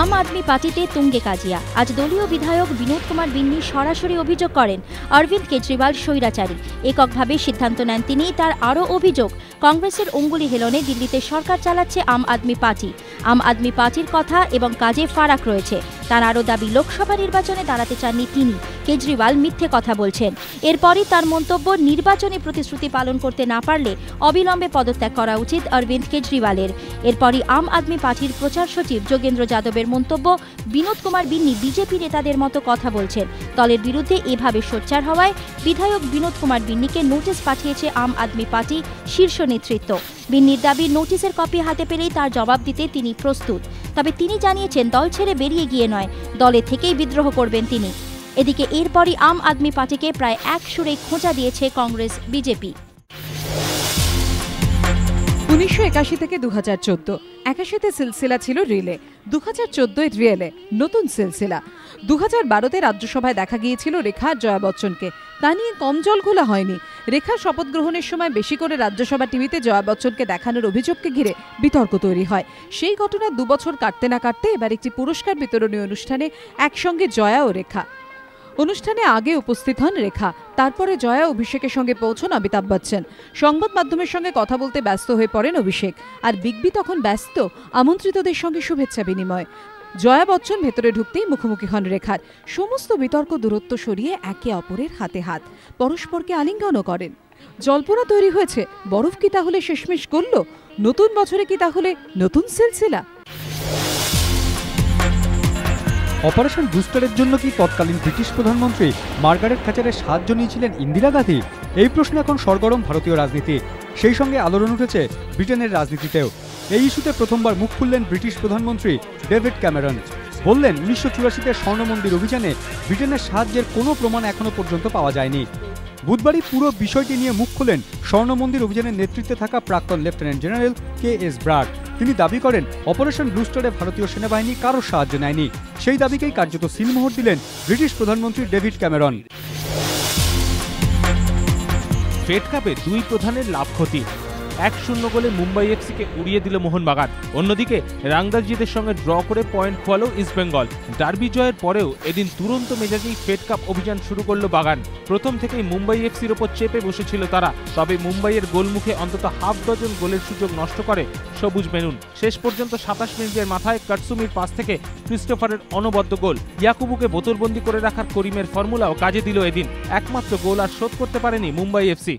আম আদমি পার্টিতে তুঙ্গে কাজিয়া। আজ দলীয় বিধায়ক বিনোদ কুমার বিন্নি সরাসরি অভিযোগ করেন, অরবিন্দ কেজরিওয়াল স্বৈরাচারী। এককভাবে সিদ্ধান্ত নেন তিনি, তার আরও অভিযোগ, কংগ্রেসের অঙ্গুলি হেলনে দিল্লিতে সরকার চালাচ্ছে আম আদমি পার্টি। আম আদমি পার্টির কথা এবং কাজে ফারাক রয়েছে। তার আরও দাবি, লোকসভা নির্বাচনে দাঁড়াতে চাননি তিনি। কেজরিওয়াল মিথ্যে কথা বলছেন। এরপরই তার মন্তব্য, নির্বাচনী প্রতিশ্রুতি পালন করতে না পারলে অবিলম্বে পদত্যাগ করা উচিত অরবিন্দ কেজরিওয়ালের। এরপরই আম আদমি পার্টির প্রচার সচিব যোগেন্দ্র যাদবের মন্তব্য, বিনোদ কুমার বিন্নি বিজেপি নেতাদের মতো কথা বলছেন। দলের বিরুদ্ধে এভাবে সোচ্চার হওয়ায় বিধায়ক বিনোদ কুমার বিন্নিকে নোটিশ পাঠিয়েছে আম আদমি পার্টি শীর্ষ নেতৃত্ব। বিন্নির দাবি, নোটিশের কপি হাতে পেলেই তার জবাব দিতে তিনি প্রস্তুত। তবে তিনি জানিয়েছেন, দল ছেড়ে বেরিয়ে গিয়ে নয়, দলে থেকেই বিদ্রোহ করবেন তিনি। এদিকে এরপরই আম আদমি পার্টিকে প্রায় এক সুরে খোঁচা দিয়েছে কংগ্রেস বিজেপি। উনিশশো একাশি থেকে দু হাজার চোদ্দ। একাশিতে সিলসিলা ছিল রিলে দু হাজার চোদ্দোয় রিয়েলে নতুন সিলসিলা। দু হাজার বারোতে রাজ্যসভায় দেখা গিয়েছিল রেখা জয়া বচ্চনকে। তা নিয়ে কম জল খোলা হয়নি। রেখার শপথ গ্রহণের সময় বেশি করে রাজ্যসভা টিভিতে জয়া বচ্চনকে দেখানোর অভিযোগকে ঘিরে বিতর্ক তৈরি হয়। সেই ঘটনার দুবছর কাটতে না কাটতে এবার একটি পুরস্কার বিতরণী অনুষ্ঠানে একসঙ্গে জয়া ও রেখা। অনুষ্ঠানে আগে উপস্থিত হন রেখা। তারপরে জয়া অভিষেকের সঙ্গে পৌঁছন অমিতাভ বচ্চন। সংবাদ মাধ্যমের সঙ্গে কথা বলতে ব্যস্ত হয়ে পড়েন অভিষেক। আর বিগবি তখন ব্যস্ত, আমন্ত্রিতদের সঙ্গে শুভেচ্ছা বিনিময়। জয়া বচ্চন ভেতরে ঢুকতেই মুখোমুখি হন রেখার। সমস্ত বিতর্ক দূরত্ব সরিয়ে একে অপরের হাতে হাত, পরস্পরকে আলিঙ্গনও করেন। জল্পনা তৈরি হয়েছে, বরফ কি তাহলে শেষমেশ করল? নতুন বছরে কি তাহলে নতুন সিলসিলা? অপারেশন বুস্টারের জন্য কি তৎকালীন ব্রিটিশ প্রধানমন্ত্রী মার্গারেট থ্যাচারের সাহায্য নিয়েছিলেন ইন্দিরা গান্ধী? এই প্রশ্ন এখন সরগরম ভারতীয় রাজনীতি। সেই সঙ্গে আলোড়ন উঠেছে ব্রিটেনের রাজনীতিতেও। এই ইস্যুতে প্রথমবার মুখ খুললেন ব্রিটিশ প্রধানমন্ত্রী ডেভিড ক্যামেরন। বললেন, উনিশশো চুরাশিতে স্বর্ণমন্দির অভিযানে ব্রিটেনের সাহায্যের কোনো প্রমাণ এখনও পর্যন্ত পাওয়া যায়নি। বুধবারই পুরো বিষয়টি নিয়ে মুখ খোলেন স্বর্ণমন্দির অভিযানের নেতৃত্বে থাকা প্রাক্তন lieutenant general K S Brar তিনি দাবি করেন, অপারেশন ব্লুস্টারে ভারতীয় সেনাবাহিনী কারও সাহায্য নেয়নি। সেই দাবিকেই কার্যত সিলমোহর দিলেন ব্রিটিশ প্রধানমন্ত্রী ডেভিড ক্যামেরন। ফেড কাপে দুই প্রধানের লাভ ক্ষতি। এক শূন্য গোলে মুম্বাই এফসিকে উড়িয়ে দিল মোহনবাগান। অন্যদিকে রাংদাজিদের সঙ্গে ড্র করে পয়েন্ট খোয়ালো ইস্টবেঙ্গল ডার্বি জয়ের পরেও এদিন তুরন্ত মেজাজেই ফেড কাপ অভিযান শুরু করল বাগান। প্রথম থেকেই মুম্বাই এফসির ওপর চেপে বসেছিল তারা। তবে মুম্বাইয়ের গোলমুখে অন্তত হাফ ডজন গোলের সুযোগ নষ্ট করে সবুজ মেনুন শেষ পর্যন্ত সাতাশ মিনিটের মাথায় কাটসুমির পাস থেকে ক্রিস্টোফারের অনবদ্য গোল। ইয়াকুবুকে বোতলবন্দি করে রাখার করিমের ফর্মুলাও কাজে দিল এদিন। একমাত্র গোল আর শোধ করতে পারেনি মুম্বাই এফসি।